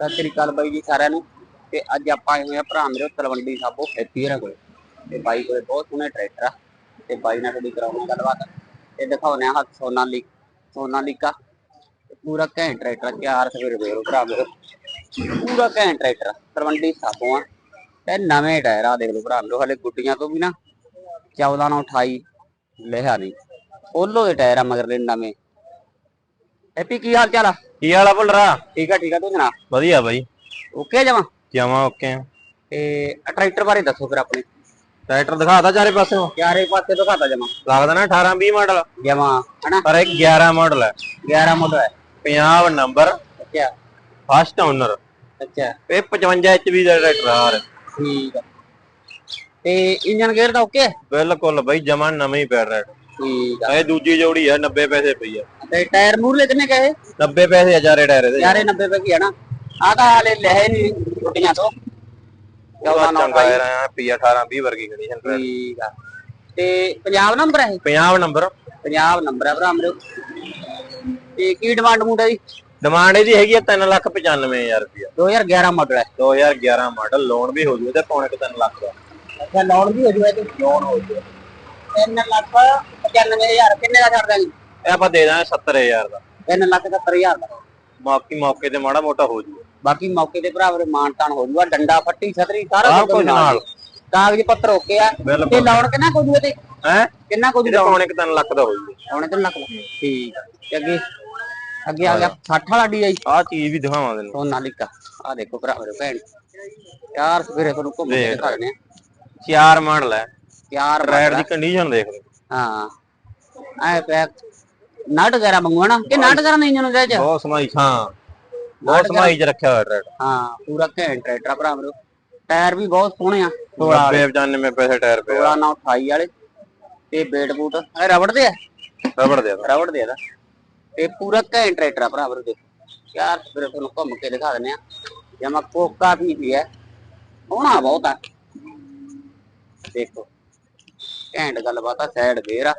ਸਤਿ ਸ੍ਰੀ ਅਕਾਲ ਬਾਈ ਜੀ ਸਾਰਿਆਂ ਨੂੰ। ਤੇ ਅੱਜ ਆਪਾਂ ਆਏ ਹੋਏ ਆ ਭਰਾ ਮੇਰੇ ਤਲਵੰਡੀ ਸਾਬੋ ਐਪੀਰਾ ਕੋਲ। ਤੇ ਬਾਈ ਕੋਲੇ ਬਹੁਤ ਸੋਹਣੇ ਟਰੈਕਟਰ ਆ। ਤੇ ਬਾਈ ਨਾਲ ਥੋੜੀ ਕਰਾਉਣਾ ਗੱਲਬਾਤ। ਤੇ ਦਿਖਾਉਣੇ ਆ ਹੱਥ ਸੋਨਾ ਲੀ ਸੋਨਾ ਲੀਕਾ। ਪੂਰਾ ਘੈਂਟ ਟਰੈਕਟਰ ਚਾਰ ਸਵੇਰੇ ਵੇਰੋ ਭਰਾ ਮੇਰੇ। ਪੂਰਾ ਘੈਂਟ ਟਰੈਕਟਰ ਤਲਵੰਡੀ ਸਾਬੋ ਆ। ਤੇ ਨਵੇਂ ਟਾਇਰ ਆ ਦੇਖ ਲਓ ਭਰਾ ਮੇਰੇ, ਹਲੇ ਗੁੱਡੀਆਂ ਤੋਂ ਵੀ ਨਾ 14 ਨਾਲ 28 ਲਿਆ ਨਹੀਂ। ਪੋਲੋ ਦੇ ਟਾਇਰ ਆ ਮਗਰਲੇ ਨਵੇਂ। ਐਪੀ ਕੀ ਹਾਲ ਚਾਲ ਆ? ਕੀ ਹਾਲ ਆ ਭੁੱਲਰਾ? ਠੀਕ ਆ ਠੀਕ ਆ ਤੂੰ ਸੁਣਾ? ਵਧੀਆ ਬਾਈ। ਓਕੇ ਜਮਾ? ਜਾਵਾਂ ਓਕੇ ਆ। ਤੇ ਆਹ ਟਰੈਕਟਰ ਬਾਰੇ ਦੱਸੋ ਫਿਰ ਆਪਣੇ। ਟਰੈਕਟਰ ਦਿਖਾਤਾ ਚਾਰੇ ਪਾਸਿਓਂ? ਚਾਰੇ ਪਾਸੇ ਤੋਂ ਖਾਤਾ ਜਮਾ। ਲੱਗਦਾ ਨਾ 18 20 ਮਾਡਲ ਜਮਾ ਹਨਾ? ਪਰ ਇਹ 11 ਮਾਡਲ ਹੈ 11 ਮਾਡਲ ਹੈ 50 ਨੰਬਰ ਅੱਛਾ। ਫਸਟ ਓਨਰ ਅੱਛਾ। ਇਹ 55 ਐਚਪੀ ਦਾ ਟਰੈਕਟਰ ਆ। ਰਿਹਾ। ਠੀਕ ਆ। ਤੇ ਇੰਜਨ ਗੇਅਰ ਦਾ ਓਕੇ ਬਿਲਕੁਲ ਬਾਈ ਜਮਾ ਨਵੇਂ ਹੀ ਪੈ ਰਿਹਾ। ਠੀਕ ਆ। ਇਹ ਦੂਜੀ ਜੋੜੀ ਆ 90 ਪੈਸੇ ਪਈ ਆ। ਤੇ ਟਾਇਰ ਮੂਰਲੇ ਕਿੰਨੇ ਕਹੇ? 90 ਪੈਸੇ ਆ ਚਾਰੇ ਟਾਇਰ ਇਹਦੇ। ਯਾਰੇ 90 ਰੁਪਏ ਕੀ ਹੈ ਨਾ। ਆ ਤਾਂ ਹਾਲੇ ਲਹਿ ਨਹੀਂ ਛੁੱਟੀਆਂ ਤੋਂ। 14 ਨਾਲ ਚੰਗਾ ਹੈ ਪੀ 18 20 ਵਰਗੀ ਕੰਡੀਸ਼ਨ ਤੇ ਠੀਕ ਆ। ਤੇ ਪੰਜਾਬ ਨੰਬਰ ਹੈ 50 ਨੰਬਰ। ਪੰਜਾਬ ਨੰਬਰ ਹੈ ਭਰਾ ਮੇਰੇ। ਤੇ ਕੀ ਡਿਮਾਂਡ ਮੁੰਡਾ ਦੀ? ਡਿਮਾਂਡ ਇਹਦੀ ਹੈਗੀ ਆ 3 ਲੱਖ 95000 ਰੁਪਇਆ। 2011 ਮਾਡਲ ਹੈ 2011 ਮਾਡਲ ਲੋਨ ਵੀ ਹੋ ਜੂ ਤੇ ਪੌਣੇ ਕੁ 3 ਲੱਖ ਦਾ। ਅੱਛਾ ਲੋਨ ਵੀ ਹੋ ਜੂਗਾ ਤੇ ਲੋਨ ਹੋ ਜੂ। 3 ਲੱਖ 95000 ਕਿੰਨੇ ਦਾ ਛੱਡ ਦਾਂਗੇ ਇਹ ਆਪਾਂ ਦੇ ਦਾਂਗੇ 70000 ਦਾ। 3 ਲੱਖ 70000 ਦਾ। ਬਾਕੀ ਮੌਕੇ ਤੇ ਮਾੜਾ ਮੋਟਾ ਹੋ ਜੂ ਬਾਕੀ ਮੌਕੇ ਤੇ ਭਰਾ ਵੀਰੇ ਮਾਨ ਤਾਨ ਹੋ ਜੂਗਾ। ਡੰਡਾ ਫੱਟੀ ਛਤਰੀ ਸਾਰਾ ਕੁਝ ਨਾਲ। ਕਾਗਜ਼ ਪੱਤਰ ਓਕੇ ਆ। ਤੇ ਲਾਉਣ ਕਿੰਨਾ ਕੁ ਜੂਏ ਤੇ? ਹੈ? ਕਿੰਨਾ ਕੁ ਇਹਦੇ ਜੂਗਾ ਪੌਣੇ ਕੁ 3 ਲੱਖ ਦਾ ਹੋ ਜੂ ਹੁਣੇ ਤੇ ਲੱਖ ਦਾ। ਠੀਕ ਆ। ਤੇ ਅੱਗੇ? ਅੱਗੇ ਆ ਗਿਆ 60 ਵਾਲਾ ਡੀ ਆਈ। ਆਹ ਚੀਜ਼ ਵੀ ਦਿਖਾਵਾਂ ਤੈਨੂੰ। ਸੋਨਾਲਿਕਾ ਆ ਦੇਖੋ ਭਰਾ ਮੇਰੇ ਭੈਣ। ਯਾਰ ਸਵੇਰੇ ਤੁਹਾਨੂੰ ਘੁੰਮ ਕੇ ਆ ਚਾਰ ਮਾਡਲ ਹੈ। ਯਾਰ ਰਾਈਡ ਦੀ ਕੰਡੀਸ਼ਨ ਦੇਖ ਹਾਂ। ਐ ਪੈ ਨਾਟ ਵਗੈਰਾ ਮੰਗਵਾਣਾ ਕਿ ਨਾਟ ਵਗੈਰਾ ਨਹੀਂ ਜਨੂੰ ਚ? ਬਹੁਤ ਸਮਾਈ ਹਾਂ ਬਹੁਤ ਸਮਾਈ ਚ ਰੱਖਿਆ ਹੋਇਆ ਟਰੈਕਟਰ ਹਾਂ ਪੂਰਾ ਘੈਂਟ ਟਰੈਕਟਰ ਆ ਭਰਾ ਮੇਰੇ। ਟਾਇਰ ਵੀ ਬਹੁਤ ਸੋਹਣੇ ਆ। 16 ਵਾਲੇ 90 95 ਪੈਸੇ ਟਾਇਰ ਪਿਆ 16 ਨਾਲ 28 ਵਾਲੇ। ਤੇ ਬੇਟ ਬੂਟ। ਇਹ ਰਬੜ ਦੇ ਆ? ਰਬੜ ਦੇ ਦਾ ਰਬੜ ਦੇ ਦਾ ਤੇ ਪੂਰਾ ਘੈਂਟ ਟਰੈਕਟਰ ਆ ਭਰਾ ਮੇਰੇ ਦੇਖੋ। ਯਾਰ ਫਿਰ ਤੁਹਾਨੂੰ ਘੁੰਮ ਕੇ ਦਿਖਾ ਦਿੰਦੇ ਆ। ਜਮਾ ਕੋਕਾ ਵੀ ਵੀ ਹੈ। ਸੋਹਣਾ ਬਹੁਤ ਆ। ਦੇਖੋ ਘੈਂਟ ਗੱਲਬਾਤ ਆ ਸਾਈਡ ਗੇਅਰ ਆ।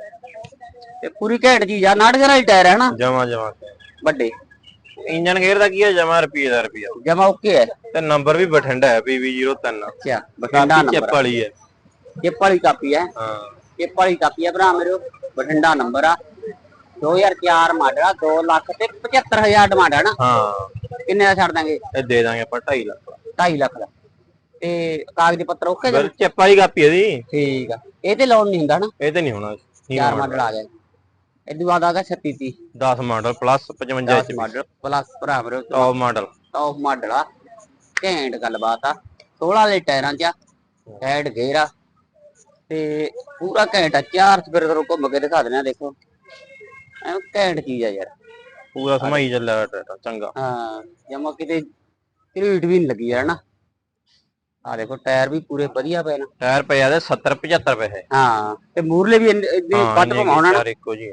ਤੇ ਪੂਰੀ ਘੈਂਟ ਚੀਜ਼ ਆ ਨਾਟਕਰ ਵਾਲੀ ਟਾਇਰ ਹੈ ਨਾ ਜਮਾ ਜਮਾ। ਵੱਡੇ। ਇੰਜਨ ਗੇਅਰ ਦਾ ਕੀ ਹੈ ਜਮਾ ਰੁਪਏ ਦਾ ਰੁਪਿਆ ਜਮਾ ਓਕੇ ਹੈ ਤੇ ਨੰਬਰ ਵੀ ਬਠਿੰਡਾ ਹੈ PV03 ਅੱਛਾ ਬਠਿੰਡਾ ਕਾਪੀ ਚਿੱਪ ਨੰਬਰ ਵਾਲੀ ਹੈ। ਚਿੱਪ ਵਾਲੀ ਕਾਪੀ ਹੈ ਹਾਂ। ਚਿੱਪ ਵਾਲੀ ਕਾਪੀ ਹੈ ਭਰਾ ਮੇਰੇ ਬਠਿੰਡਾ ਨੰਬਰ ਆ। 2004 ਮਾਡਲ ਆ 2 ਲੱਖ ਤੇ 75000 ਡਿਮਾਂਡ ਹੈ ਨਾ ਹਾਂ। ਕਿੰਨੇ ਦਾ ਛੱਡ ਦਾਂਗੇ? ਇਹ ਦੇ ਦਾਂਗੇ ਆਪਾਂ 2.5 ਲੱਖ ਦਾ। 2.5 ਲੱਖ ਦਾ। ਤੇ ਕਾਗਜ਼ ਪੱਤਰ ਓਕੇ ਜੀ? ਚਿੱਪ ਵਾਲੀ ਕਾਪੀ ਇਹਦੀ। ਠੀਕ ਆ। ਇਹ ਤੇ ਲੋਨ ਨਹੀਂ ਹੁੰਦਾ ਨਾ ਇਹ ਤੇ ਨਹੀਂ ਹੋਣਾ। ਚਾਰ ਮਾਡਲ ਆ ਗਏ। ਇਦੋਂ ਬਾਅਦ ਆ ਗਿਆ 36 30 10 model plus 55 10 HP model plus ਭਰਾ ਮੇਰੇ ਟੌਪ ਮਾਡਲ ਟੌਪ ਮਾਡਲ ਆ। ਘੈਂਟ ਗੱਲਬਾਤ ਆ। 16 ਵਾਲੇ ਟਾਇਰਾਂ 'ਚ ਆ। ਹੈਡ ਆ। ਤੇ ਪੂਰਾ ਘੈਂਟ ਆ। ਚਾਰ ਸਪੇਰ ਤੋਂ ਘੁੰਮ ਕੇ ਦਿਖਾ ਦਿੰਦੇ ਆ ਦੇਖੋ। ਐ ਘੈਂਟ ਚੀਜ਼ ਆ ਯਾਰ। ਪੂਰਾ ਸਮਾਈ ਚੱਲਿਆ ਟਰੈਕਟਰ ਚੰਗਾ। ਹਾਂ ਜਮਾ ਕਿਤੇ ਢੀਟ ਵੀ ਨਹੀਂ ਲੱਗੀ ਯਾਰ ਨਾ। ਆ ਦੇਖੋ ਟਾਇਰ ਵੀ ਪੂਰੇ ਵਧੀਆ ਪਏ ਨਾ। ਟਾਇਰ ਪਿਆ ਦੇ 70 75 ਪੈਸੇ ਹਾਂ ਤੇ ਮੂਰਲੇ ਵੀ ਇੰਨੇ ਇੰਨੇ ਘਮਾਉਣਾ ਨਾ। ਇੱਕੋ ਜੀ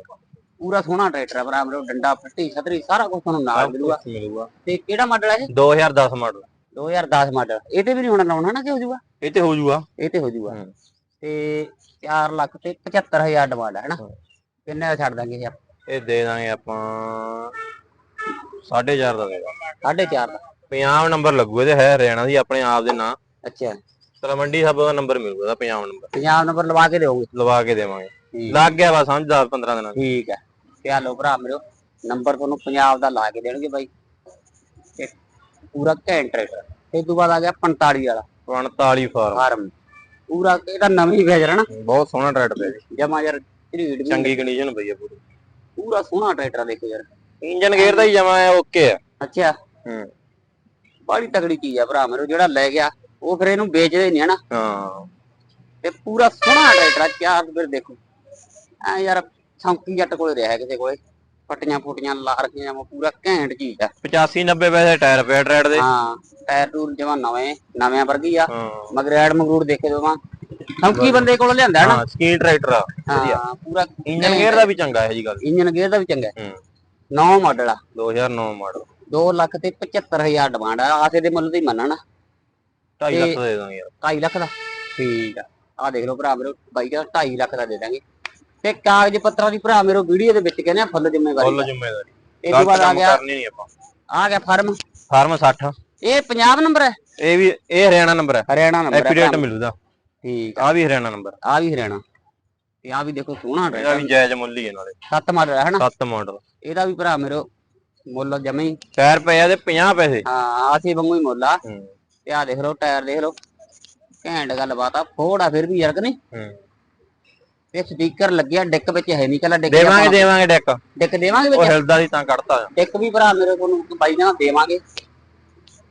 ਪੂਰਾ ਸੋਹਣਾ ਟਰੈਕਟਰ ਆ ਭਰਾ ਮੇਰੇ ਡੰਡਾ ਫੱਟੀ ਛਤਰੀ ਸਾਰਾ ਕੁਝ ਤੁਹਾਨੂੰ ਨਾਲ ਮਿਲੂਗਾ। ਮਿਲੂਗਾ। ਤੇ ਕਿਹੜਾ ਮਾਡਲ ਹੈ ਇਹ? 2010 ਮਾਡਲ 2010 ਮਾਡਲ ਇਹ ਤੇ ਵੀ ਨਹੀਂ ਹੋਣਾ ਲਾਉਣਾ ਨਾ ਕਿ ਹੋ ਜੂਗਾ ਇਹ ਤੇ ਹੋ ਜੂਗਾ ਇਹ ਤੇ ਹੋ ਜੂਗਾ ਹੂੰ। ਤੇ 4 ਲੱਖ ਤੇ 75000 ਡਿਮਾਂਡ ਹੈ ਨਾ ਹਾਂ। ਕਿੰਨੇ ਦਾ ਛੱਡ ਦਾਂਗੇ ਯਾਰ ਇਹ ਦੇ ਦਾਂਗੇ ਆਪਾਂ 4.5 ਦਾ ਦੇਗਾ। 4.5 ਦਾ। 50 ਨੰਬਰ ਲੱਗੂ ਇਹਦੇ ਹੈ ਹਰਿਆਣਾ ਦੀ ਆਪਣੇ ਆਪ ਦੇ ਨਾਂ। ਅੱਛਾ। ਤਲਵੰਡੀ ਸਾਹਿਬ ਦਾ ਨੰਬਰ ਮਿਲੂਗਾ ਇਹਦਾ 50 ਨੰਬਰ। ਪੰਜਾਬ ਨੰਬਰ ਲਵਾ ਕੇ ਦਿਓਗੇ? ਲਵਾ ਕੇ ਦੇਵਾਂਗੇ। ਲੱਗ ਗਿਆ ਵਾ ਸਮਝ 10 15 ਦਿਨਾਂ। ਠੀਕ ਹੈ ਤੇ ਆ ਲੋ ਭਰਾ ਮੇਰੇ ਨੰਬਰ ਤੁਹਾਨੂੰ ਪੰਜਾਬ ਦਾ ਲਾ ਕੇ ਦੇਣਗੇ ਬਾਈ। ਤੇ ਪੂਰਾ ਘੈਂਟ ਟਰੈਕਟਰ ਤੇ ਤੋਂ ਬਾਅਦ ਆ ਗਿਆ 45 ਵਾਲਾ 45 ਫਾਰਮ। ਫਾਰਮ। ਪੂਰਾ ਇਹਦਾ ਨਵੀਂ ਵੇਜਰ ਨਾ। ਬਹੁਤ ਸੋਹਣਾ ਟਰੈਕਟਰ ਹੈ ਜੀ ਜਮਾ ਯਾਰ ਢੀਡ ਵੀ ਚੰਗੀ ਕੰਡੀਸ਼ਨ ਪਈ ਹੈ ਪੂਰੀ। ਪੂਰਾ ਸੋਹਣਾ ਟਰੈਕਟਰ ਆ ਦੇਖੋ ਯਾਰ। ਇੰਜਨ ਗੇਅਰ ਦਾ ਹੀ ਜਮਾ ਹੈ ਓਕੇ ਹੈ ਅੱਛਾ। ਹੂੰ। ਬੜੀ ਤਗੜੀ ਚੀਜ਼ ਆ ਭਰਾ ਮੇਰੇ ਜਿਹੜਾ ਲੈ ਗਿਆ ਉਹ ਫਿਰ ਇਹਨੂੰ ਵੇਚਦੇ ਨਹੀਂ ਹਨਾ ਹਾਂ। ਤੇ ਪੂਰਾ ਸੋਹਣਾ ਟਰੈਕਟਰ ਆ ਚਾਰ ਫਿਰ ਦੇਖੋ। ਐ ਯਾਰ ਸੌਂਕੀ ਜੱਟ ਕੋਲੇ ਰਿਹਾ ਕਿਸੇ ਕੋਲੇ। ਫਟੀਆਂ ਫੁਟੀਆਂ ਲਾ ਰੱਖੀਆਂ ਵਾ ਪੂਰਾ ਘੈਂਟ ਚੀਜ਼ ਆ। 85 90 ਪੈਸੇ ਟਾਇਰ ਪਿਆ ਟਰੈਕਟਰ ਦੇ। ਹਾਂ ਟਾਇਰ ਟੂਰ ਜਮਾ ਨਵੇਂ ਨਵਿਆਂ ਵਰਗੀ ਆ। ਮਗਰ ਐਡ ਮਗਰੂੜ ਦੇਖੇ ਦੋਵਾਂ। ਸੌਂਕੀ ਬੰਦੇ ਕੋਲ ਲਿਆਂਦਾ ਨਾ। ਹਾਂ ਸਕੀਨ ਟਰੈਕਟਰ ਆ ਵਧੀਆ। ਪੂਰਾ ਇੰਜਨ ਗੇਅਰ ਦਾ ਵੀ ਚੰਗਾ ਹੈ ਜੀ ਗੱਲ। ਇੰਜਨ ਗੇਅਰ ਦਾ ਵੀ ਚੰਗਾ। ਹੂੰ। ਨੌ ਮਾਡਲ ਆ। 2009 ਮਾਡਲ। 2 ਲੱਖ ਤੇ 75000 ਡਿਮਾਂਡ ਆ। ਆਸੇ ਦੇ ਮੁੱਲ ਦੀ ਮੰਨਣਾ। 2.5 ਲੱਖ ਦਾ ਦੇ ਦਾਂਗੇ ਯਾਰ। 2.5 ਲੱਖ ਦਾ। ਠੀਕ ਆ। ਆ ਦੇਖ ਲਓ ਭਰਾ ਮੇਰੇ ਬਾਈ ਦਾ 2.5 ਲੱਖ ਦਾ ਦੇ ਦਾਂਗੇ। ਤੇ ਕਾਗਜ਼ ਪੱਤਰਾਂ ਦੀ ਭਰਾ ਮੇਰੇ ਵੀਡੀਓ ਦੇ ਵਿੱਚ ਕਹਿੰਦੇ ਆ ਫੁੱਲ ਜ਼ਿੰਮੇਵਾਰੀ ਫੁੱਲ ਜ਼ਿੰਮੇਵਾਰੀ। ਇਹ ਤੋਂ ਬਾਅਦ ਆ ਗਿਆ। ਕਰਨੀ ਨਹੀਂ ਆਪਾਂ। ਆ ਗਿਆ ਫਾਰਮ। ਫਾਰਮ 60 ਇਹ ਪੰਜਾਬ ਨੰਬਰ ਹੈ? ਇਹ ਵੀ ਇਹ ਹਰਿਆਣਾ ਨੰਬਰ ਹੈ। ਹਰਿਆਣਾ ਨੰਬਰ ਹੈ ਐਪੀਡੇਟ। ਮਿਲੂਦਾ ਠੀਕ ਆ। ਵੀ ਹਰਿਆਣਾ ਨੰਬਰ ਆ ਵੀ ਹਰਿਆਣਾ। ਤੇ ਆ ਵੀ ਦੇਖੋ ਸੋਹਣਾ ਇਹਦਾ ਵੀ ਜਾਇਜ਼ ਮੁੱਲ ਹੀ ਹੈ ਨਾਲੇ। ਸੱਤ ਮਾਡਲ ਹੈ ਹਨਾ 7 ਮਾਡਲ ਇਹਦਾ ਵੀ ਭਰਾ ਮੇਰੇ ਮੁੱਲ ਜਮੇ ਟਾਇਰ ਪਏ ਆ ਤੇ 50 ਪੈਸੇ। ਹਾਂ ਆਸੀ ਵਾਂਗੂ ਹੀ ਮੁੱਲ ਆ। ਤੇ ਆ ਦੇਖ ਲਓ ਟਾਇਰ ਦੇਖ ਲਓ। ਘੈਂਟ ਗੱਲਬਾਤ ਆ। ਫੋੜ ਆ ਫਿਰ ਵੀ ਯਾਰ ਕਿ ਨਹੀਂ? ਹੂੰ। ਤੇ ਸਪੀਕਰ ਲੱਗਿਆ ਡਿੱਕ ਵਿੱਚ ਹੈ ਨਹੀਂ ਕੱਲਾ ਡਿੱਕ ਦੇਵਾਂਗੇ ਦੇਵਾਂਗੇ ਡੈਕ। ਡਿੱਕ ਦੇਵਾਂਗੇ ਉਹ ਵਿੱਚ ਹਿਲਦਾ ਸੀ ਤਾਂ ਕੱਢਤਾ ਡਿੱਕ ਵੀ ਭਰਾ ਮੇਰੇ ਕੋਲ ਬਾਈ ਨਾਲ ਦੇਵਾਂਗੇ।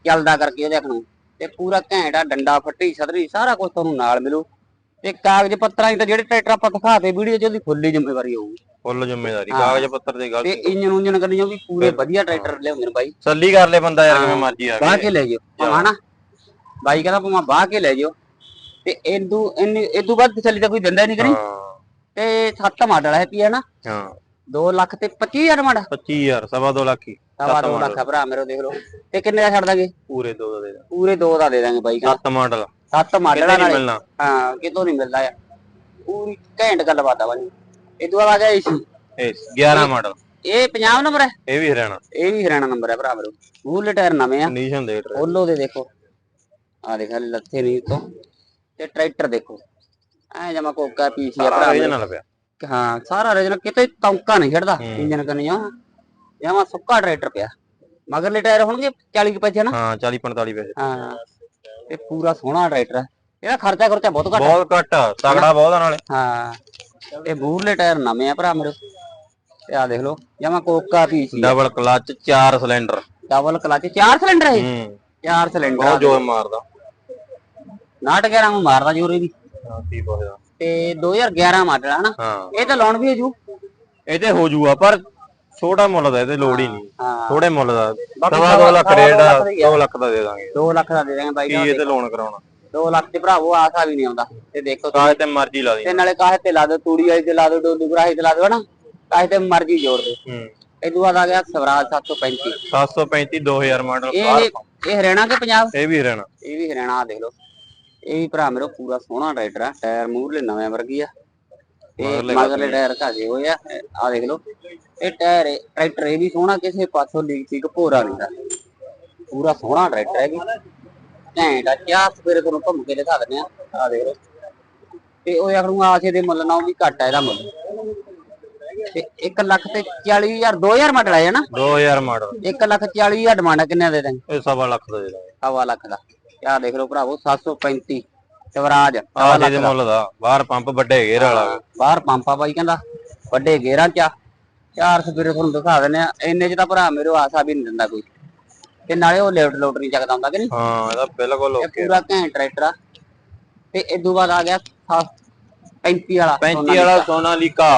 ਚੱਲਦਾ ਕਰਕੇ ਉਹਦੇ ਨੂੰ। ਤੇ ਪੂਰਾ ਘੈਂਟ ਡੰਡਾ ਫੱਟੀ ਛਤਰੀ ਸਾਰਾ ਕੁਝ ਤੁਹਾਨੂੰ ਨਾਲ ਮਿਲੂ। ਤੇ ਕਾਗਜ਼ ਪੱਤਰਾਂ ਦੀ ਤਾਂ ਜਿਹੜੇ ਟਰੈਕਟਰ ਆਪਾਂ ਦਿਖਾਤੇ ਵੀਡੀਓ 'ਚ ਉਹਦੀ ਫੁੱਲੀ ਜ਼ਿੰਮੇਵਾਰੀ ਹੋਊਗੀ। ਫੁੱਲ ਜ਼ਿੰਮੇਵਾਰੀ। ਕਾਗਜ਼ ਪੱਤਰ ਦੀ ਗੱਲ ਤੇ ਇੰਜਨ ਉਂਜਨ ਕਰਨੀਆਂ ਵੀ ਪੂਰੇ ਵਧੀਆ ਟਰੈਕਟਰ ਲਿਆਉਂਦੇ ਨੇ ਬਾਈ। ਸੱਲੀ ਕਰ ਲੈ ਬੰਦਾ ਯਾਰ ਕਿਵੇਂ। ਮਰਜ਼ੀ ਆ ਬਾਹ ਕੇ ਲੈ ਜਿਓ। ਭਾਵੇਂ ਨਾ। ਬਾਈ ਕਹਿੰਦਾ ਭਾਵੇਂ ਬਾਹ ਕੇ ਲੈ ਜਿਓ। ਤੇ ਇਦੂ ਇੰਨੀ ਇਦੂ ਵੱਧ ਤਸੱਲੀ ਤਾਂ ਕੋਈ ਦਿੰਦਾ ਨਹੀਂ ਕਰੀ ਤੇ ਸੱਤ ਮਾਡਲ ਹੈ ਪੀ ਹੈ ਨਾ? ਹਾਂ। 2 ਲੱਖ ਤੇ 25000 ਮਾਡਲ। 25000 ਸਵਾ ਦੋ ਲੱਖ ਹੀ। ਸਵਾ ਸੱਤ 2 ਮਾਡਲ। ਲੱਖ ਭਰਾ ਮੇਰੇ ਦੇਖ ਲਓ। ਤੇ ਕਿੰਨੇ ਦਾ ਛੱਡ ਦਾਂਗੇ? ਪੂਰੇ ਦੋ ਦਾ ਦੇ ਦੇ ਪੂਰੇ 2 ਦਾ ਦੇ ਦਾਂਗੇ ਬਾਈ। ਕਹਿੰਦਾ 7 ਮਾਡਲ। ਸੱਤ ਮਾਡਲ ਕਿਤੇ ਨਹੀਂ ਨਾਲੇ ਮਿਲਣਾ? ਹਾਂ ਕਿਤੋਂ ਨਹੀਂ ਮਿਲਦਾ ਯਾਰ। ਪੂਰੀ ਘੈਂਟ ਗੱਲਬਾਤ ਆ ਬਾਈ। ਇਦੂ ਬਾਅਦ ਆ ਗਿਆ ਏਸੀ। ਇਹ 11 ਮਾਡਲ। ਇਹ 50 ਨੰਬਰ ਹੈ? ਇਹ ਵੀ ਹਰਿਆਣਾ। ਇਹ ਵੀ ਹਰਿਆਣਾ ਨੰਬਰ ਹੈ ਭਰਾ ਮੇਰੇ। ਮੂਲੇ ਟਾਇਰ ਨਵੇਂ ਆ। ਕੰਡੀਸ਼ਨ ਦੇ ਟਰੈਕ ਓਲੋ ਦੇ ਦੇਖੋ। ਆ ਦੇਖ ਲੱਥੇ ਨਹੀਂ ਤੋਂ। ਤੇ ਟਰੈਕਟਰ ਦੇਖੋ। ਐ ਜਮਾ ਕੋਕਾ ਪੀਸੀ ਆ ਭਰਾ ਮੇਰੇ। ਪਿਆ। ਹਾਂ ਸਾਰਾ ਰਜਨ ਕਿਤੇ ਤੌਂਕਾ ਨਹੀਂ ਛੱਡਦਾ ਹੂੰ। ਇੰਜਨ ਕਰਨੀਆਂ ਜਮਾ ਸੁੱਕਾ ਟਰੈਕਟਰ ਪਿਆ। ਮਗਰਲੇ ਟਾਇਰ ਹੋਣਗੇ 40 ਕੁ ਪੈਸੇ ਨਾ ਹਾਂ 40 45 ਪੈਸੇ। ਹਾਂ ਤੇ ਪੂਰਾ ਸੋਹਣਾ ਟਰੈਕਟਰ ਹੈ ਇਹਦਾ ਖਰਚਾ ਖਰਚਾ ਬਹੁਤ ਘੱਟ ਹੈ ਬਹੁਤ ਘੱਟ ਆ, ਤਗੜਾ ਬਹੁਤ ਆ ਨਾਲੇ। ਹਾਂ ਤੇ ਬੂਰਲੇ ਟਾਇਰ ਨਵੇਂ ਆ ਭਰਾ ਮੇਰੇ। ਤੇ ਆ ਦੇਖ ਲਓ ਜਮਾ ਕੋਕਾ ਪੀਸੀ double clutch 4 cylinder double clutch ਚਾਰ ਸਿਲੰਡਰ ਹੈ ਹੂੰ। ਚਾਰ ਸਿਲੰਡਰ ਬਹੁਤ ਜ਼ੋਰ ਮਾਰਦਾ। ਨਾਟ 11 ਨੂੰ ਮਾਰਦਾ ਜੋਰੇ ਦੀ ਹਾਂ ਕੀ ਬੋਲਿਆ ਤੇ 2011 ਮਾਡਲ ਹੈ ਨਾ? ਹਾਂ। ਇਹ ਤਾਂ ਲਾਉਣ ਵੀ ਹੋ ਜੂ। ਇਹ ਤੇ ਹੋ ਜੂਗਾ ਪਰ ਛੋਟਾ ਮੁੱਲ ਦਾ ਇਹਦੇ ਲੋੜ ਹੀ ਨਹੀਂ। ਹਾਂ। ਥੋੜੇ ਮੁੱਲ ਦਾ। ਬਾਕੀ ਸਵਾ ਸਵਾ- 2 ਲੱਖ ਸਵਾ ਰੇਟ ਦੋ ਲੱਖ ਦਾ ਹੀ ਆ। 2 ਲੱਖ ਦਾ ਦੇ ਦਾਂਗੇ। 2 ਲੱਖ ਦਾ ਦੇ ਦਾਂਗੇ ਬਾਈ ਕੀ ਇਹ ਤੇ ਲੋਨ ਕਰਾਉਣਾ? 2 ਲੱਖ ਤੇ ਭਰਾਵੋ ਆਸਾ ਵੀ ਨਹੀਂ ਆਉਂਦਾ। ਤੇ ਦੇਖੋ ਤੁਸੀਂ, ਕਾਹ ਤੇ ਮਰਜ਼ੀ ਲਾ ਦੀ ਤੇ ਨਾਲੇ ਕਾਹੇ ਤੇ ਲਾ ਦਿਓ ਤੂੜੀ ਵਾਲੀ ਤੇ ਲਾ ਦਿਓ ਡੋਲੂ ਗਰਾਹੀ ਤੇ ਲਾ ਦਿਓ ਨਾ ਕਾਹੇ ਤੇ ਮਰਜ਼ੀ ਜੋੜ ਦਿਓ। ਹੂੰ। ਇਹ ਤੋਂ ਬਾਅਦ ਆ ਗਿਆ ਸਵਰਾਜ 735 735 2000 ਮਾਡਲ ਇਹ ਇਹ ਹਰਿਆਣਾ ਕੇ ਪੰਜਾਬ? ਇਹ ਵੀ ਹਰਿਆਣਾ। ਇਹ ਵੀ ਹਰਿਆਣਾ ਆ ਦੇਖ ਲਓ। ਇਹ ਭਰਾ ਮੇਰੋ ਪੂਰਾ ਸੋਹਣਾ ਟਰੈਕਟਰ ਆ ਟਾਇਰ ਮੂਹਰਲੇ ਨਵੇਂ ਵਰਗੀ ਆ। ਤੇ ਮਗਰਲੇ ਟਾਇਰ ਘਾਗੇ ਹੋਏ ਆ ਆ ਦੇਖ ਲਓ। ਇਹ ਟਾਇਰ ਟਰੈਕਟਰ ਇਹ ਵੀ ਸੋਹਣਾ ਕਿਸੇ ਪਾਸੋਂ ਲੀਕ ਸੀਕ ਭੋਰਾ ਨਹੀਂ ਦਾ ਪੂਰਾ ਸੋਹਣਾ ਟਰੈਕਟਰ ਹੈ ਵੀ ਘੈਂਟ ਆ ਕਿਆ ਸਵੇਰੇ ਤੁਹਾਨੂੰ ਘੁੰਮ ਕੇ ਦਿਖਾ ਦਿੰਦੇ ਆ ਆ ਦੇਖ ਲਓ। ਤੇ ਉਹ ਆਖਰੂ ਆਸੇ ਦੇ ਮੁੱਲ ਨਾਲੋਂ ਵੀ ਘੱਟ ਆ ਇਹਦਾ ਮੁੱਲ। ਤੇ 1 ਲੱਖ ਤੇ 40000 2000 ਮਾਡਲ ਆਇਆ ਨਾ? 2000 ਮਾਡਲ। 1 ਲੱਖ 40000 ਡਿਮਾਂਡ ਆ, ਕਿੰਨੇ ਦੇ ਦਾਂਗੇ ਇਹ ਸਵਾ ਲੱਖ ਦਾ ਦੇ ਦਾਂਗੇ। ਸਵਾ ਲੱਖ ਦਾ। ਯਾਰ ਦੇਖ ਲਓ ਭਰਾਵੋ 735 ਸਵਰਾਜ ਆਹ ਜਿਹਦੇ ਮੁੱਲ ਦਾ ਬਾਹਰ ਪੰਪ ਵੱਡੇ ਗੇਰ ਵਾਲਾ। ਬਾਹਰ ਪੰਪਾ ਬਾਈ ਕਹਿੰਦਾ ਵੱਡੇ ਗੇਰਾਂ ਚ ਆ। ਚਾਰ ਸਪੀਰੇ ਤੁਹਾਨੂੰ ਦਿਖਾ ਦਿੰਦੇ ਆ। ਇੰਨੇ ਚ ਤਾਂ ਭਰਾ ਮੇਰੇ ਆਸਾ ਵੀ ਨਹੀਂ ਦਿੰਦਾ ਕੋਈ। ਤੇ ਨਾਲੇ ਉਹ ਲੇਟ ਲੋਟ ਨਹੀਂ ਚੱਕਦਾ ਹੁੰਦਾ ਕਿ ਨਹੀਂ? ਹਾਂ ਇਹਦਾ ਬਿਲਕੁਲ ਓਕੇ ਪੂਰਾ ਘੈਂਟ ਟਰੈਕਟਰ ਆ। ਤੇ ਇਦੋਂ ਬਾਅਦ ਆ ਗਿਆ 35 ਵਾਲਾ 35 ਵਾਲਾ ਸੋਨਾਲੀਕਾ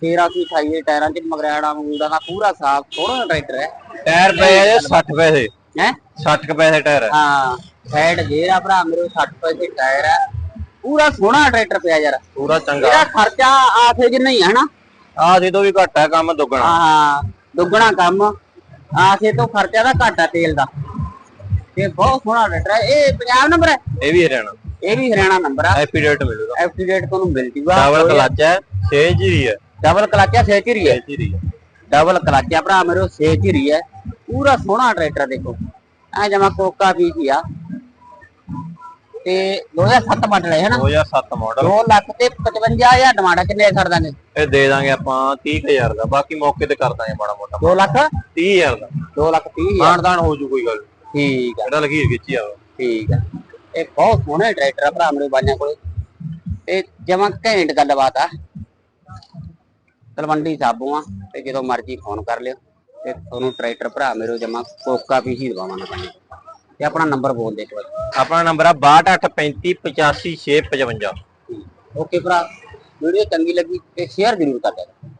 13 ਕੀ ਖਾਈਏ ਟਾਇਰਾਂ ਚ ਮਗਰਾੜਾ ਮੂੜਾ ਦਾ ਪੂਰਾ ਸਾਫ਼ ਥੋੜਾ ਟਰੈਕਟਰ ਹੈ। ਟਾਇਰ ਪਏ ਆ 60 ਪੈਸੇ। ਹੈ? 60 ਕੁ ਪੈਸੇ ਟਾਇਰ ਹੈ ਹਾਂ ਸਾਈਡ ਗੇਰ ਆ ਭਰਾ ਮੇਰੇ 60 ਪੈਸੇ ਟਾਇਰ ਆ। ਪੂਰਾ ਸੋਹਣਾ ਟਰੈਕਟਰ ਪਿਆ ਯਾਰ। ਪੂਰਾ ਚੰਗਾ। ਇਹਦਾ ਖਰਚਾ ਆਥੇ ਜਿੰਨਾ ਹੀ ਹੈ ਹਨਾ? ਆਹ ਜੀ ਤੋਂ ਵੀ ਘੱਟ ਹੈ ਕੰਮ ਦੁੱਗਣਾ। ਹਾਂ ਦੁੱਗਣਾ ਕੰਮ। ਆਸੇ ਤੋਂ ਖਰਚਾ ਦਾ ਘੱਟ ਆ ਤੇਲ ਦਾ। ਤੇ ਬਹੁਤ ਸੋਹਣਾ ਟਰੈਕਟਰ ਹੈ ਇਹ ਪੰਜਾਬ ਨੰਬਰ ਹੈ? ਇਹ ਵੀ ਹਰਿਆਣਾ। ਇਹ ਵੀ ਹਰਿਆਣਾ ਨੰਬਰ ਆ। ਐਪੀਡੇਟ ਮਿਲੂਗਾ। ਐਫਟੀਡੇਟ ਤੁਹਾਨੂੰ ਮਿਲ ਜੂਗਾ। ਡਬਲ ਕਲਚ ਹੈ 6 ਜੀਰੀ ਹੈ ਡਬਲ ਕਲਾਚਾ ਹੈ 6 ਜੀਰੀ ਹੈ ਡਬਲ ਕਲਾਚਾ ਭਰਾ ਮੇਰੇ ਛੇ ਝਿਰੀ ਹੈ ਪੂਰਾ ਸੋਹਣਾ ਟਰੈਕਟਰ ਦੇਖੋ। ਐ ਜਮਾ ਕੋਕਾ ਵੀ ਆ। ਤੇ 2007 ਮਾਡਲ ਹੈ ਹਨਾ 2007 ਮਾਡਲ 2 ਲੱਖ ਤੇ 55000 ਡਿਮਾਂਡ ਕਿੰਨੇ ਛੱਡ ਦਾਂਗੇ? ਇਹ ਦੇ ਦਾਂਗੇ ਆਪਾਂ 30000 ਦਾ। ਬਾਕੀ ਮੌਕੇ ਤੇ ਕਰ ਦਾਂਗੇ ਮਾੜਾ ਮੋਟਾ। 2 ਲੱਖ? 30000 ਦਾ। 2 ਲੱਖ 30000 ਮਾਨਦਾਨ ਹੋ ਜੂ ਕੋਈ ਗੱਲ। ਠੀਕ ਆ। ਜਿਹੜਾ ਲਗੀ ਵਿੱਚ ਹੀ ਆ ਠੀਕ ਆ। ਇਹ ਬਹੁਤ ਸੋਹਣਾ ਟਰੈਕਟਰ ਆ ਭਰਾ ਮੇਰੇ ਬਾਈਆਂ ਕੋਲੇ। ਤੇ ਜਮਾਂ ਘੈਂਟ ਗੱਲਬਾਤ ਆ। ਤਲਵੰਡੀ ਸਾਬੂ ਆ ਤੇ ਜਦੋਂ ਮਰਜ਼ੀ ਫੋਨ ਕਰ ਲਿਓ। ਤੇ ਤੁਹਾਨੂੰ ਟਰੈਕਟਰ ਭਰਾ ਮੇਰੇ ਜਮਾ ਕੋਕਾ ਪੀਸੀ ਦਵਾਵਾਂਗਾ ਤੇ ਆਪਣਾ ਨੰਬਰ ਬੋਲ ਦੇ ਇੱਕ ਵਾਰ। ਆਪਣਾ ਨੰਬਰ ਆ 6235 85655 ਓਕੇ ਭਰਾ ਵੀਡੀਓ ਚੰਗੀ ਲੱਗੀ ਤੇ ਸ਼ੇਅਰ ਜ਼ਰੂਰ ਕਰ ਦਿਓ।